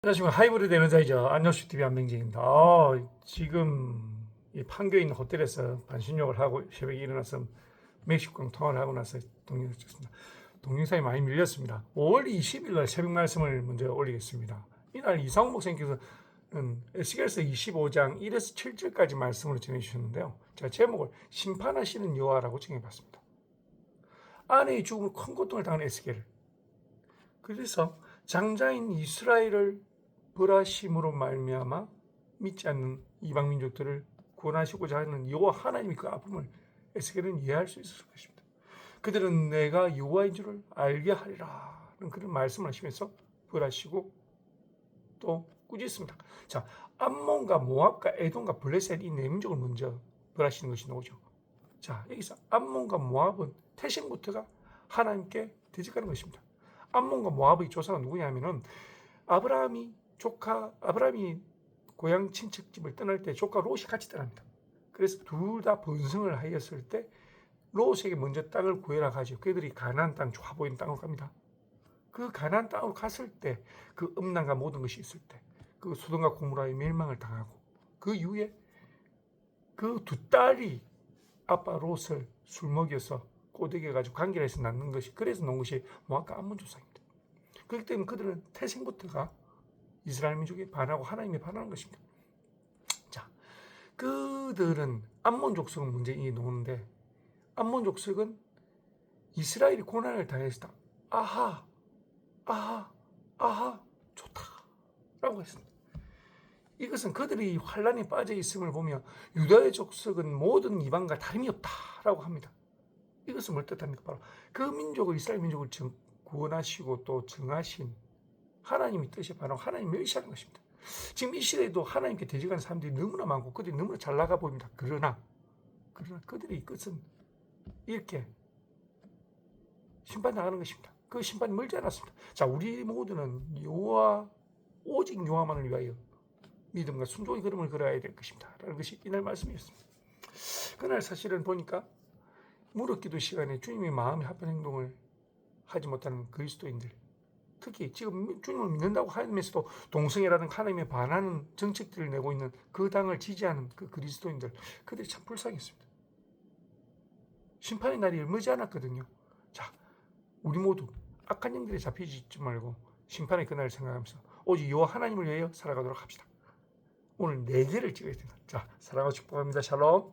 안녕하십니까 하이브리드 에너자이저 안녕수 TV 안명진입니다. 아, 지금 이 판교에 있는 호텔에서 반신욕을 하고 새벽에 일어나서 멕시코랑 통화를 하고 나서 동영상 찍습니다. 동영상이 많이 밀렸습니다. 5월 20일 날 새벽 말씀을 먼저 올리겠습니다. 이날 이상훈 목사님께서는 에스겔서 25장 1에서 7절까지 말씀을 전해주셨는데요. 제가 제목을 심판하시는 여호와라고 정해봤습니다. 아내의 죽음을 큰 고통을 당한 에스겔을 그래서 장자인 이스라엘을 벌하심으로 말미암아 믿지 않는 이방 민족들을 구원하시고자 하는 여호와 하나님의 그 아픔을 에스겔은 이해할 수 있었을 것입니다. 그들은 내가 여호와인 줄을 알게 하리라는 그런 말씀을 하시면서 벌하시고 또 꾸짖습니다. 자, 암몬과 모압과 에돔과 블레셋 이 네 민족을 먼저 벌하시는 것이 나오죠. 자, 여기서 암몬과 모압은 태생부터가 하나님께 대적하는 것입니다. 암몬과 모압의 조사가 누구냐면은 아브라함이 조카 아브라함이 고향 친척집을 떠날 때 조카 롯이 같이 떠납니다. 그래서 둘 다 번성을 하였을 때 롯에게 먼저 땅을 구해라 가지고 그들이 가나안 땅 좋아 보이는 땅으로 갑니다. 그 가나안 땅으로 갔을 때 그 음란과 모든 것이 있을 때 그 소돔과 고모라의 멸망을 당하고 그 이후에 그 두 딸이 아빠 롯을 술 먹여서 꼬드겨 가지고 관계를 해서 낳는 것이 그래서 놓은 것이 모압과 암몬 조상입니다. 그렇기 때문에 그들은 태생부터가 이스라엘 민족에 반하고 하나님에 반하는 것입니다. 자, 그들은 암몬 족속은 문제 이 놓는데 암몬 족속은 이스라엘이 고난을 당했다. 아하, 아하, 아하, 좋다라고 했습니다. 이것은 그들이 환란에 빠져 있음을 보며 유다의 족속은 모든 이방과 다름이 없다라고 합니다. 이것은 뭘 뜻합니까? 바로 그 민족을 이스라엘 민족을 정, 구원하시고 또 정하신 하나님의 뜻이 바로 하나님 멸시하는 것입니다. 지금 이 시대에도 하나님께 대적하는 사람들이 너무나 많고 그들이 너무나 잘 나가 보입니다. 그러나 그러나 그들의 끝은 이렇게 심판당하는 것입니다. 그 심판이 멀지 않았습니다. 자, 우리 모두는 여호와 오직 여호와만을 위하여 믿음과 순종의 걸음을 걸어야 될 것입니다. 라는 것이 이날 말씀이었습니다. 그날 사실은 보니까 무릎기도 시간에 주님의 마음에 합한 행동을 하지 못하는 그리스도인들 특히 지금 주님을 믿는다고 하면서도 동성애라는 하나님에 반하는 정책들을 내고 있는 그 당을 지지하는 그 그리스도인들 그들이 참 불쌍했습니다. 심판의 날이 멀지 않았거든요. 자, 우리 모두 악한 영들에 잡히지 말고 심판의 그날을 생각하면서 오직 여호와 하나님을 위하여 살아가도록 합시다. 오늘 네 개를 찍어야 된다. 자, 사랑하고 축복합니다. 샬롬.